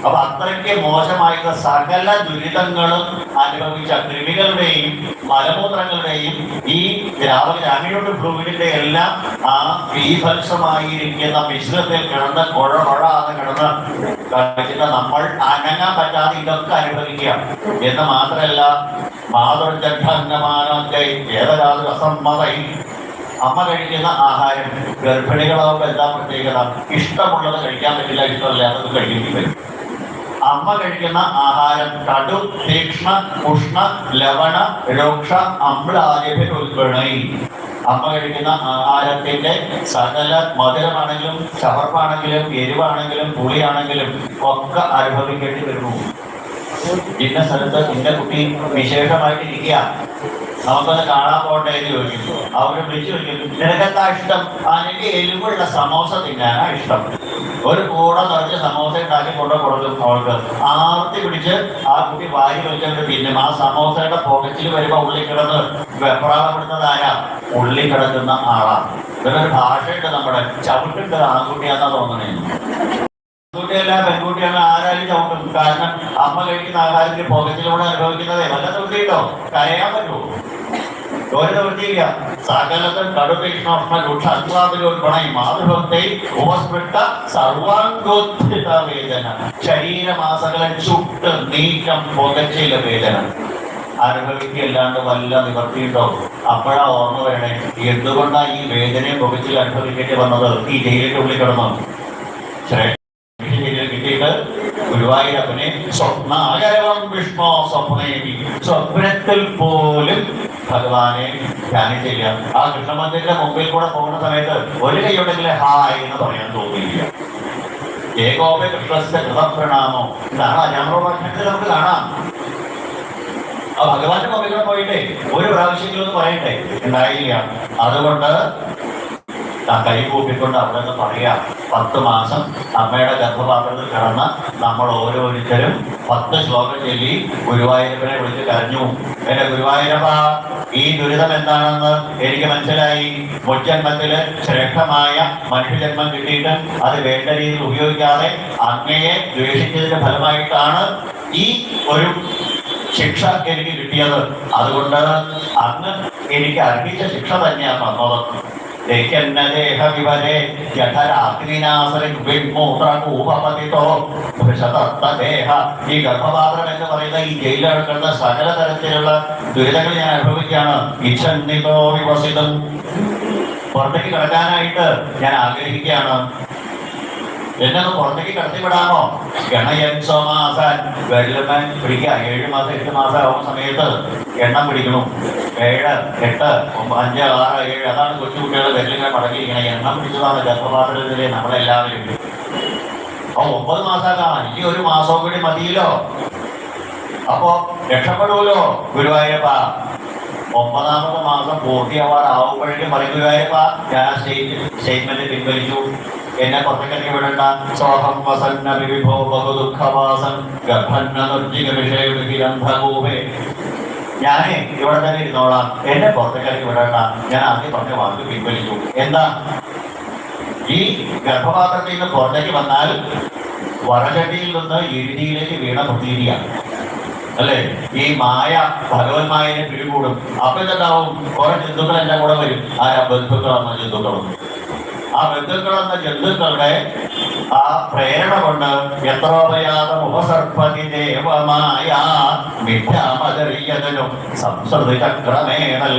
[SPEAKER 1] അപ്പൊ അത്രയ്ക്ക് മോശമായിട്ടുള്ള സകല ദുരിതങ്ങളും അനുഭവിച്ച കൃമികളുടെയും മലമൂത്രങ്ങളുടെയും ഈ ദ്രാവക രാമിയോട്ട് ഫ്ലൂയിഡിന്റെ എല്ലാം ആ ബീഭത്സമായിരിക്കുന്ന മിശ്രത്തിൽ കിടന്ന് കുഴ കുഴാതെ കിടന്ന് കഴിക്കുന്ന നമ്മൾ അനങ്ങാൻ പറ്റാതെ ഇതൊക്കെ അനുഭവിക്കുക എന്ന് മാത്രമല്ല അസമ്മതൈ അമ്മ കഴിക്കുന്ന ആഹാരം ഗർഭിണികളാവുമ്പോൾ എന്താ പ്രത്യേകത? ഇഷ്ടമുള്ളത് കഴിക്കാൻ പറ്റില്ല ഇഷ്ടമല്ലാത്തത് കഴിക്കേണ്ടി വരും അമ്മ കഴിക്കുന്ന ആഹാരം കടു തീക്ഷ്ണ ഉഷ്ണ ലവണ രോക്ഷ അമ്ലാദിഭ്യുൽഗണൈ അമ്മ കഴിക്കുന്ന ആഹാരത്തിന്റെ സകല മധുരമാണെങ്കിലും ചവർപ്പാണെങ്കിലും എരിവാണെങ്കിലും പുളിയാണെങ്കിലും ഒക്കെ അനുഭവിക്കേണ്ടി വരുന്നു. ഇന്ന സ്ഥലത്ത് ഇന്ന കുട്ടി വിശേഷമായിട്ട് ഇരിക്കുക നമുക്കൊന്ന് കാണാൻ പോകട്ടെ എന്ന് ചോദിക്കും അവർ വിളിച്ചു ചോദിക്കും നിനക്കെന്താ ഇഷ്ടം? എനിക്ക് എരിവുള്ള സമോസ തിന്നാനാ ഇഷ്ടം. ഒരു കൂട നിറച്ച് സമോസ ഉണ്ടാക്കി കൊണ്ട് കൊടുക്കും അവൾക്ക്. ആർത്തി പിടിച്ച് ആ കുട്ടി വാരി വെച്ചിട്ട് തിന്നും. ആ സമോസയുടെ പോക്കറ്റിൽ വരുമ്പോ ഉള്ളി കിടന്ന് വെപ്രാളപ്പെടുന്നത് ഉള്ളി കിടക്കുന്ന ആളാണ് ഇതൊരു ഭാഷയുണ്ട് നമ്മുടെ. ചവിട്ടുണ്ട് ആൺകുട്ടിയാന്നാ തോന്നണേ. പെൺകുട്ടിയല്ല പെൺകുട്ടിയാണ്. ആരായാലും ചവിട്ടും. കാരണം അമ്മ കഴിക്കുന്ന ആഹാരത്തിന് പോക്കറ്റിലൂടെ അനുഭവിക്കുന്നതേ. വല്ല തൃപ്തിയിട്ടോ കരയാൻ പറ്റുമോ? ഒരു നിവൃത്തിയില്ല സകലത്തിൽ കടുതീഷ്ണോഷ്ണ രൂക്ഷ അത്വാദിലോൽപ്പണൈ മാതൃഭക്തി ഉപസ്പൃഷ്ട സർവാംഗോത്ഥിത വേദന ശരീരമാസകളെ ചുട്ട് നീക്കം പുകച്ചില വേദന. അനുഭവിക്കല്ലാണ്ട് വല്ല നിവർത്തിയുണ്ടോ അപ്പോഴാ ഓർമ്മ വേണേ എന്തുകൊണ്ടാ ഈ വേദനയെ പുകച്ചിൽ അനുഭവിക്കേണ്ടി വന്നത്? ഈ ജയിലിന്റെ ഉള്ളിൽ കിടന്നു. കിട്ടിയിട്ട് ഗുരുവായൂരപ്പനെ സ്വപ്നാകരവം വിഷ്ണു സ്വപ്നേവി സ്വപ്നത്തിൽ പോലും ഭഗവാനെ ധ്യാനിച്ചില്ല ആ കൃഷ്ണമന്ദിരത്തിന്റെ മുമ്പിൽ കൂടെ പോകുന്ന സമയത്ത് ഒരു കൈയുണ്ടെങ്കിൽ ഹായ് എന്ന് പറയാൻ തോന്നിയില്ല. ഏകോപ കൃഷ്ണന്റെ കൃതപ്രണാമോ ഇതാണ്? അജാമറോപാഖ്യാനത്തിൽ നമുക്ക് കാണാം. ആ ഭഗവാന്റെ മുമ്പിൽ കൂടെ പോയിട്ടേ ഒരു പ്രാവശ്യമെങ്കിലും ഒന്ന് പറയട്ടെ? ഉണ്ടായില്ല. അതുകൊണ്ട് കൈ കൂട്ടിക്കൊണ്ട് അവിടെ നിന്ന് പറയാം പത്ത് മാസം അമ്മയുടെ ഗർഭപാത്രത്തിൽ കിടന്ന നമ്മൾ ഓരോരുത്തരും പത്ത് ശ്ലോകം ചൊല്ലി ഗുരുവായൂരപ്പനെ വിളിച്ച് കരഞ്ഞു. എന്റെ ഗുരുവായൂരപ്പ ഈ ദുരിതം എന്താണെന്ന് എനിക്ക് മനസ്സിലായി. മുജ്ജന്മത്തിൽ ശ്രേഷ്ഠമായ മനുഷ്യജന്മം കിട്ടിയിട്ട് അത് വേണ്ട രീതിയിൽ ഉപയോഗിക്കാതെ അങ്ങയെ ദ്വേഷിച്ചതിന്റെ ഫലമായിട്ടാണ് ഈ ഒരു ശിക്ഷ എനിക്ക് കിട്ടിയത്. അതുകൊണ്ട് അന്ന് എനിക്ക് അർഹിച്ച ശിക്ഷ തന്നെയാണ് തന്നത് വൃഷതത്വദേഹ ഈ പറയുന്ന ഈ കിടക്കുന്ന സകല തരത്തിലുള്ള ദുരിതങ്ങൾ ഞാൻ അനുഭവിക്കുകയാണ്. ഇച്ഛന്നിതോ വിവസിതം. പുറത്തേക്ക് കിടക്കാനായിട്ട് ഞാൻ ആഗ്രഹിക്കുകയാണ്. എന്നെ ഒന്ന് പുറത്തേക്ക് കടത്തിവിടാമോ? ഗണയൻ സോമാസാൻ വെള്ളമാൻ പിടിക്കുക. ഏഴ് മാസം എട്ട് മാസം ആവുന്ന സമയത്ത് എണ്ണം പിടിക്കണം. ഏഴ് എട്ട് അഞ്ച് ആറ് ഏഴ്. അതാണ് കൊച്ചുകുട്ടികളെ വെള്ളിങ്ങനെ മടങ്ങിയിരിക്കണം. എണ്ണം പിടിച്ചതാണ് ഗർഭപാത്രത്തിലെ നമ്മളെല്ലാവരും. അപ്പൊ ഒമ്പത് മാസമാക്കാം ഇനി ഒരു മാസവും കൂടി മതിയല്ലോ. അപ്പോ രക്ഷപ്പെടുമല്ലോ ഗുരുവായൂരപ്പ. ഒമ്പതാമത്തെ മാസം പൂർത്തിയാവാറാവുമ്പോഴേക്കും പറയും ഗുരുവായൂരപ്പ ഞാൻ സ്റ്റേറ്റ്മെന്റ് പിൻവലിച്ചു. എന്നെ പുറത്തേക്ക് വിടണ്ട സോഹം വസന്ന വിവിഭോ ബഹു ദുഃഖവാസൻ ഗർഭന്ന നിർജിക വിഷയവിരന്ധകൂപേ ഞാനേ ഇവിടെ തന്നെ ഇരുന്നോളാം. എന്നെ പുറത്തേക്ക് വിടണ്ട. ഞാൻ ആദ്യം പറഞ്ഞ വാക്ക് പിൻവലിച്ചു എന്താ? ഈ ഗർഭപാത്രത്തിൽ നിന്ന് പുറത്തേക്ക് വന്നാൽ വടചട്ടിയിൽ നിന്ന് ഇരിടിയിലേക്ക് വീണ പ്രതീതിയാണ് അല്ലേ? ഈ മായ ഭഗവത് മായനെ പിടികൂടും. അപ്പൊ എന്താവും കുറെ ജന്തുക്കൾ എന്റെ കൂടെ വരും. ആരാ? ബന്ധുക്കൾ എന്ന ജന്തുക്കളും ആ ബന്ധുക്കൾ എന്ന ജന്തുക്കളുടെ ആ പ്രേരണ കൊണ്ട് എത്രോപയാതം ഉപസർപ്പതി ദേവമായ മിഥ്യാമതറിയതനും സംസ്കൃതി ചക്രമേണൽ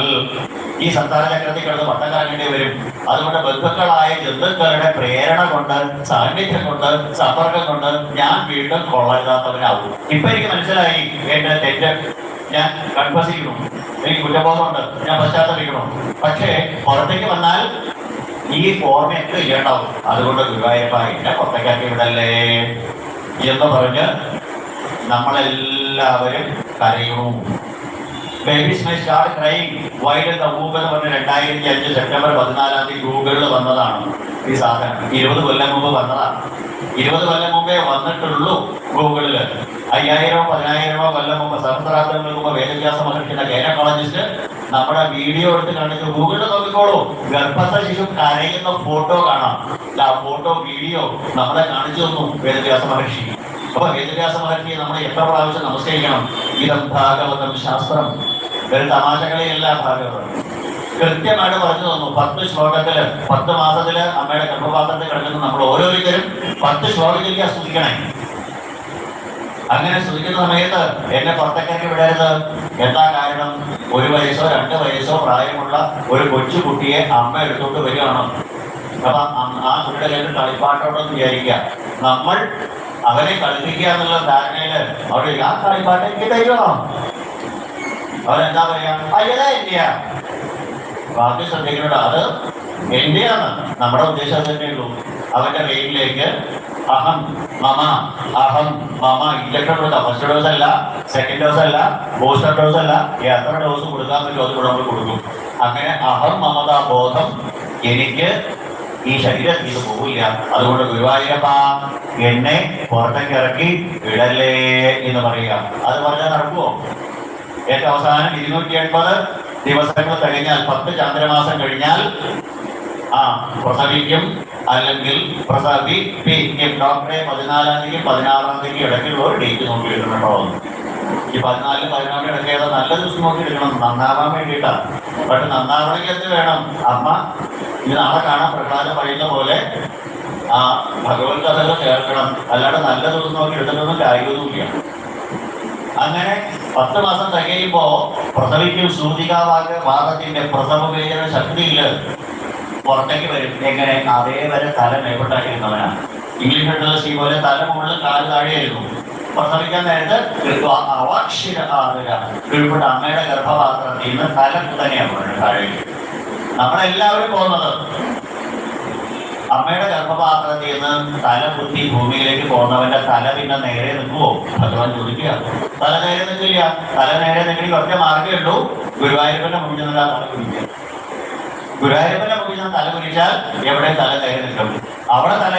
[SPEAKER 1] ഈ സന്താന ചക്രത്തിൽ കിടന്ന് പട്ടം കറങ്ങേണ്ടി വരും. അതുകൊണ്ട് ബന്ധുക്കളായ ജന്തുക്കളുടെ പ്രേരണ കൊണ്ട് സാന്നിധ്യം കൊണ്ട് സമ്പർക്കം കൊണ്ട് ഞാൻ വീണ്ടും കൊള്ളരുതാത്തവനാവും. ഇപ്പൊ എനിക്ക് മനസ്സിലായി എന്റെ തെറ്റ്. ഞാൻ കൺഫസ് ചെയ്യണം എനിക്ക് കുറ്റബോധമുണ്ട്. ഞാൻ പശ്ചാത്തലിക്കണം പക്ഷേ പുറത്തേക്ക് വന്നാൽ ഈ ഫോർമേറ്റ് ഇല്ലാണ്ടാവും അതുകൊണ്ട് ഗുരുവായൂരപ്പ എന്നെ പുറത്തേക്കാക്കി വിടല്ലേ? എന്ന് പറഞ്ഞ് നമ്മളെല്ലാവരും കരയണു babies my start crime wide the Google എന്ന് പറഞ്ഞ രണ്ടായിരത്തി അഞ്ച് സെപ്റ്റംബർ പതിനാലാം തീയതി ഗൂഗിളിൽ വന്നതാണ് ഈ സാധനം. ഇരുപത് കൊല്ലം മുമ്പ് വന്നതാണ്. ഇരുപത് കൊല്ലം മുമ്പേ വന്നിട്ടുള്ളൂ ഗൂഗിളിൽ അയ്യായിരമോ പതിനായിരമോ കൊല്ലം മുമ്പ് സഹസ്രാബ്ദങ്ങൾക്ക് മുമ്പ് വേദവ്യാസ മഹർഷിയുടെ ഗൈനക്കോളജിസ്റ്റ് നമ്മുടെ വീഡിയോ എടുത്ത് കാണിച്ച് ഗൂഗിളിൽ നോക്കിക്കോളൂ. ഗർഭസ്ഥ ശിശു കരയുന്ന ഫോട്ടോ കാണാം. ആ ഫോട്ടോ വീഡിയോ നമ്മളെ കാണിച്ചു തന്നു വേദവ്യാസ മഹർഷി. അപ്പൊ വേദവ്യാസ മഹർഷിയെ നമ്മൾ എത്ര പ്രാവശ്യം നമസ്കരിക്കണം? ഇതം ഭാഗവതം ശാസ്ത്രം. ഒരു തമാശകളെയല്ല ഭാഗവതം കൃത്യമായിട്ട് പറഞ്ഞു തന്നു. പത്ത് ശ്ലോകത്തിൽ പത്ത് മാസത്തിൽ അമ്മയുടെ ഗർഭപാത്രത്തിൽ കിടക്കുന്ന നമ്മൾ ഓരോരുത്തരും പത്ത് ശ്ലോകത്തിലേക്ക് സ്തുതിക്കണേ. അങ്ങനെ സ്തുതിക്കുന്ന സമയത്ത് എന്നെ പുറത്തേക്കൊക്കെ വിടരുത്. എന്താ കാരണം? ഒരു വയസ്സോ രണ്ട് വയസ്സോ പ്രായമുള്ള ഒരു കൊച്ചു കുട്ടിയെ അമ്മ എടുത്തോട്ട് വരികയാണ്. അപ്പൊ ആ കുട്ടിയുടെ കളിപ്പാട്ടോടെന്ന് വിചാരിക്കുക. നമ്മൾ അവനെ കളിപ്പിക്കുക എന്നുള്ള ധാരണയിൽ അവിടെ ഞാൻ കളിപ്പാട്ടം എനിക്ക് അവരെന്താ പറയാ? അയ്യതാ എന്റെയാ ബാക്കി ശ്രദ്ധിക്കുന്നത് അത് എന്റെയാണ് നമ്മുടെ ഉദ്ദേശം തന്നെ തന്നെയുള്ളൂ അവന്റെ വെയിലേക്ക് അഹം മമ അഹം മമ ഇഞ്ചക്ഷൻ കൊടുക്കാം ഫസ്റ്റ് ഡോസ് അല്ല സെക്കൻഡ് ഡോസ് അല്ല ബൂസ്റ്റർ ഡോസ് അല്ല എത്ര ഡോസ് കൊടുക്കാൻ പറ്റുമോ അത് കൂടെ നമ്മൾ കൊടുക്കും. അങ്ങനെ അഹം മമത ബോധം എനിക്ക് ഈ ശരീരത്തിൽ ഇത് പോവില്ല. അതുകൊണ്ട് ഗുരുവായൂരപ്പ എന്നെ പുറത്തേക്ക് ഇറക്കി ഇടല്ലേ എന്ന് പറയുക. അത് പറഞ്ഞാൽ നടക്കുമോ ഏറ്റവും അവസാനം ഇരുന്നൂറ്റി എൺപത് ദിവസങ്ങൾ കഴിഞ്ഞാൽ പത്ത് ചന്ദ്രമാസം കഴിഞ്ഞാൽ ആ പ്രസവിക്കും. അല്ലെങ്കിൽ പ്രസവി ഡോക്ടറെ പതിനാലാം തീയതി പതിനാറാം തീയതി ഇടയ്ക്കുള്ള ഒരു ഡേറ്റ് നോക്കി എടുക്കണോ ഈ പതിനാലിന് പതിനാറിന് ഇടയ്ക്ക് ഏതാ നല്ല ദിവസം നോക്കി എടുക്കണം നന്നാവാൻ വേണ്ടിയിട്ടാണ്. പക്ഷെ നന്നാവണമെങ്കിൽ എന്ത് വേണം? അമ്മ ഇത് നാളെ കാണാൻ പ്രഹ്ലാദം പറയുന്ന പോലെ ആ ഭഗവത് കഥകൾ ചേർക്കണം. അല്ലാതെ നല്ല ദിവസം നോക്കി എടുത്തിട്ടൊന്നും കാര്യമൊന്നുമില്ല അങ്ങനെ പത്ത് മാസം തികയുമ്പോ പ്രസവിക്കും. സൂതികാവാക വാദത്തിന്റെ പ്രസവ വേദന ശക്തിയിൽ പുറത്തേക്ക് വരും. എങ്ങനെ? അതേവരെ തല മേപ്പെട്ടാക്കിയിരുന്നവനാണ് ഇംഗ്ലീഷ് ഈ പോലെ തല മുകളിൽ കാൽ താഴെയായിരുന്നു. പ്രസവിക്കാൻ നേരത്ത് അവാക്ഷിര കീഴ്പ്പെട്ട അമ്മയുടെ ഗർഭപാത്രത്തിൽ നിന്ന് തല തന്നെയാണ് താഴേക്ക്. നമ്മളെല്ലാവരും പോകുന്നത്. അമ്മയുടെ ഗർഭപാത്രത്തിൽ നിന്ന് തല കുത്തി ഭൂമിയിലേക്ക് പോകുന്നവന്റെ തല പിന്നെ നേരെ നിൽക്കുമോ ഭഗവാൻ ചോദിക്കുക. തല നേരെ നിൽക്കില്ല. തല നേരെ നിൽക്കണമെങ്കിൽ ഒറ്റ മാർഗമേ ഉള്ളൂ. ഗുരുവായൂരപ്പന്റെ മുന്നിൽ നിന്ന് തല കുടിക്കുക ഗുരുവായൂരപ്പന്റെ മുന്നിൽ നിന്ന് തല കുടിച്ചാൽ എവിടെ തല നേരെ നിൽക്കും അവിടെ തല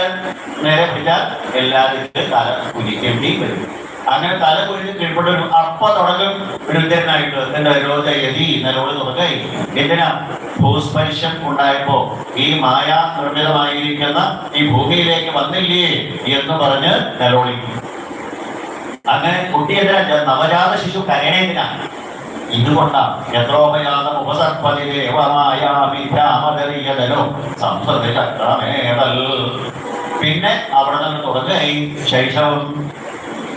[SPEAKER 1] നേരെ പിടിച്ചാൽ എല്ലാവരും തല കുലിക്കേണ്ടി വരും. അങ്ങനെ തല കുരിഞ്ഞ് കീഴ്പ്പെട്ട അപ്പൊ തുടങ്ങും. വിരുദ്ധനായിട്ട് എന്റെ രോഗയതി നിലവിളി തുടങ്ങി. എന്തിനാ? ഭൂസ്പർശം ഉണ്ടായപ്പോ ഈ മായ നിർമ്മിതമായിരിക്കുന്ന ഈ ഭൂമിയിലേക്ക് വന്നില്ലേ എന്ന് പറഞ്ഞ് നിലവിളി. അങ്ങനെ കുട്ടി എന്തിനാ ജ- നവജാത ശിശു കരയണേതിനാ ഇതുകൊണ്ടാണ് യത്രോപയാതം ഉപസർപ്പതി ദേവമായാമിഥ്യാമതറിയതലോ സംസൃതി പിന്നെ അവിടെ നിന്ന് തുടങ്ങി. ശൈശവം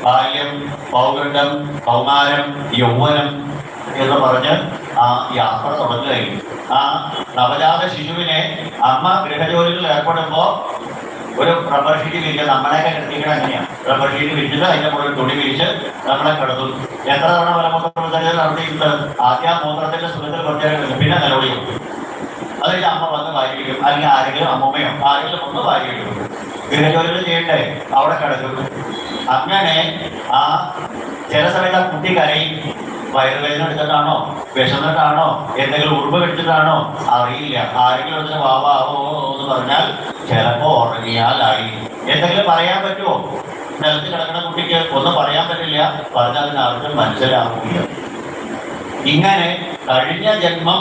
[SPEAKER 1] ബാല്യം പൗരുഷം കൗമാരം യൗവനം എന്ന് പറഞ്ഞ് ആ യാത്ര തുടങ്ങുകയും ആ നവജാത ശിശുവിനെ അമ്മ ഗൃഹജോലികളിൽ ഏർപ്പെടുമ്പോ ഒരു റബ്ബർ വിരിച്ച് നമ്മളെയൊക്കെ കിടത്തിക്കണ എങ്ങനെയാണ് റബ്ബർ ഷീറ്റ് വിരിച്ചിട്ട് അതിന്റെ മുകളിൽ തുണി വിരിച്ച് നമ്മളെ കിടത്തും. എത്ര തവണ മലമൂത്ര വിസർജനം നടത്തിയിട്ടുണ്ട്? ആദ്യം മൂത്രത്തിന്റെ സുഖത്തിൽ പ്രത്യേകം പിന്നെ നിലവിളിയും അതിന്റെ അമ്മ വന്ന് വാരിക്കും അല്ലെങ്കിൽ ആരെങ്കിലും അമ്മമ്മയോ ആരെങ്കിലും ഒന്ന് വാരിക്കും ഗൃഹജോലികൾ ചെയ്യണ്ടേ അവിടെ കിടക്കും. അങ്ങനെ ആ ചില സമയത്ത് ആ കുട്ടി കരയും വയറുവേദന എടുത്തിട്ടാണോ വിഷന്നിട്ടാണോ എന്തെങ്കിലും ഉറുമ്പ് കെട്ടിട്ടാണോ അറിയില്ല. ആരെങ്കിലും എടുത്ത വാവാവോ എന്ന് പറഞ്ഞാൽ ചിലപ്പോ ഉറങ്ങിയാലായി എന്തെങ്കിലും പറയാൻ പറ്റുമോ? നിലത്ത് കിടക്കുന്ന കുട്ടിക്ക് ഒന്നും പറയാൻ പറ്റില്ല. പറഞ്ഞാൽ അതിന് ആർക്കും മനസ്സിലാവില്ല. ഇങ്ങനെ കഴിഞ്ഞ ജന്മം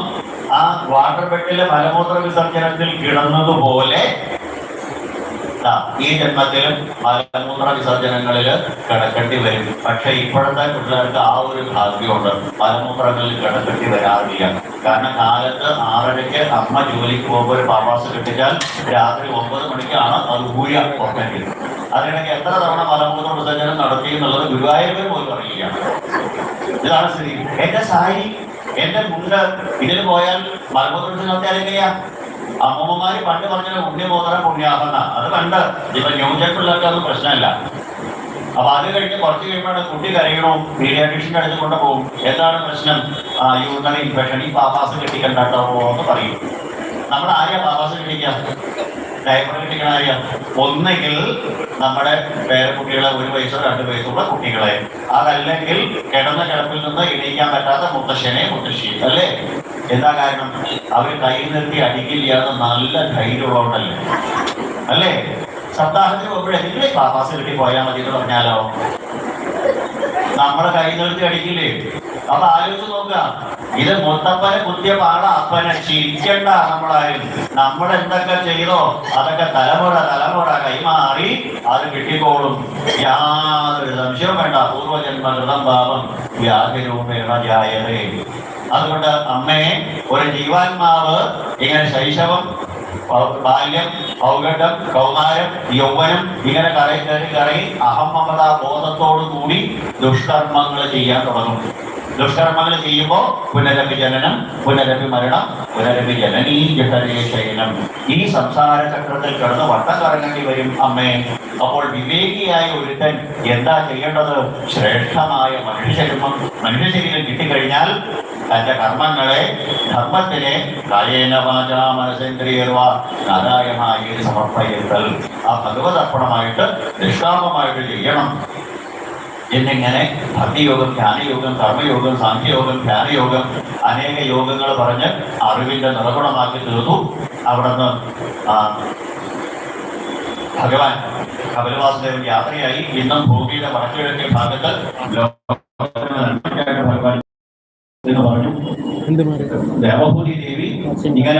[SPEAKER 1] ആ വാട്ടർ ബെഡിലെ മലമൂത്ര വിസർജനത്തിൽ കിടന്നതുപോലെ ഈ ജന്മത്തിലും മലമൂത്ര വിസർജനങ്ങളിൽ കിടക്കേണ്ടി വരും. പക്ഷെ ഇപ്പോഴത്തെ കുട്ടികൾക്ക് ആ ഒരു ഭാഗ്യമുണ്ട്. മലമൂത്രങ്ങളിൽ കിടക്കേണ്ടി വരാറില്ല. കാരണം കാലത്ത് ആറരയ്ക്ക് അമ്മ ജോലിക്ക് പോകുമ്പോൾ ഒരു പാവാസ് കിട്ടിച്ചാൽ രാത്രി ഒമ്പത് മണിക്കാണ് അത് ഊഴ പുറത്തേക്ക് അതിനിടയ്ക്ക് എത്ര തവണ മലമൂത്ര വിസർജനം നടത്തി എന്നുള്ളത് ഗുരുവായൂർ പോലും അറിയില്ല. ഇതാണ് സ്ഥിതി. എന്റെ സാരി എന്റെ മുണ്ട് ഇതിന് പോയാൽ മലമൂത്ര നോക്കിയാൽ എങ്ങനെയാ അമ്മൂമ്മമാര് പണ്ട് പറഞ്ഞ പുണ്യമോത്ര പുണ്യാഭരണ അത് കണ്ട്. ഇപ്പൊ ന്യൂജൻ പിള്ളേർക്ക് അത് പ്രശ്നമല്ല. അപ്പൊ അത് കഴിഞ്ഞ് കുറച്ച് കഴിയുമ്പോഴാണ് കുട്ടി കരയണോ പീഡിയാട്രീഷ്യന്റെ അടുത്ത് കൊണ്ടുപോകും എന്താണ് പ്രശ്നം? യൂറിനറി ഇൻഫെക്ഷൻ ഈ പാപ്പാസ് കെട്ടിക്കണ്ടോ എന്ന് പറയും. നമ്മൾ ആരെയാ പാപ്പാസ് കെട്ടിക്കുക ഡയപ്പർ കെട്ടിക്കണ ആരെയാ? ഒന്നെങ്കിൽ നമ്മുടെ പേരക്കുട്ടികളെ ഒരു വയസ്സോ രണ്ട് വയസ്സുള്ള കുട്ടികളെ. അതല്ലെങ്കിൽ കിടന്ന കിടപ്പിൽ നിന്ന് ഇണയിക്കാൻ പറ്റാത്ത മുത്തശ്ശനെ മുത്തശ്ശി അല്ലേ? എന്താ കാരണം? അവർ കൈ നിർത്തി അടിക്കില്ല നല്ല ധൈര്യമുള്ളതുകൊണ്ടല്ലേ അല്ലേ? സപ്താഹത്തിന് പോകുമ്പോഴേ പാപ്പാസ് കിട്ടി പോയാൽ മതി എന്ന് പറഞ്ഞാലോ? നമ്മളെ കൈ നിർത്തി അടിക്കില്ലേ? അപ്പൊ ആലോചിച്ച് നോക്കാം ഇത് മുത്തപ്പനെ കുത്തിയ പാട. അപ്പനെ ചിരിക്കണ്ട നമ്മളാരും. നമ്മൾ എന്തൊക്കെ ചെയ്തോ അതൊക്കെ തലമുറ തലമുറ കൈമാറി അത് കിട്ടിക്കോളും. യാതൊരു സംശയവും വേണ്ട. പൂർവജന്മ കൃതം പാപം. വ്യാജരൂപേണ ജായതേ. അതുകൊണ്ട് അമ്മയെ ഒരു ജീവാത്മാവ് ഇങ്ങനെ ശൈശവം ബാല്യം പൗഗണ്ഡം കൗമാരം യൗവനം ഇങ്ങനെ കറയി കറി കറി അഹമ്മമത ബോധത്തോടു കൂടി ദുഷ്കർമ്മങ്ങൾ ചെയ്യാൻ തുടങ്ങും. ദുഷ്കർമ്മങ്ങൾ ചെയ്യുമ്പോൾ പുനരപി ജനനം പുനരപി മരണം പുനരപി ജനനീ ജഠരേ ശയനം. ഈ സംസാര ചക്രത്തിൽ കിടന്ന് വട്ടം കറങ്ങേണ്ടി വരും അമ്മേ. അപ്പോൾ വിവേകിയായ ഒരുത്തൻ എന്താ ചെയ്യേണ്ടത്? ശ്രേഷ്ഠമായ മനുഷ്യജന്മം മനുഷ്യശരീരം കിട്ടിക്കഴിഞ്ഞാൽ തന്റെ കർമ്മങ്ങളെ ധർമ്മത്തിനെ കായേന വാച മനസേന്ദ്രിയർവ നാരായണമായി സമർപ്പയത്തൽ ആ ഭഗവത് അർപ്പണമായിട്ട് നിഷ്കാമമായിട്ട് ചെയ്യണം. എന്നിങ്ങനെ ഭക്തിയോഗം ധ്യാനയോഗം കർമ്മയോഗം സാഖ്യയോഗം ധ്യാനയോഗം അനേക യോഗങ്ങൾ പറഞ്ഞ് അറിവിന്റെ നിറകുണമാക്കി തീർന്നു അവിടുന്ന് ഭഗവാൻ കപിലവാസുദേവൻ യാത്രയായി. ഇന്നും ഭൂമിയുടെ വടക്കുകിഴക്കേ ഭാഗത്ത് దేవభూతి దేవి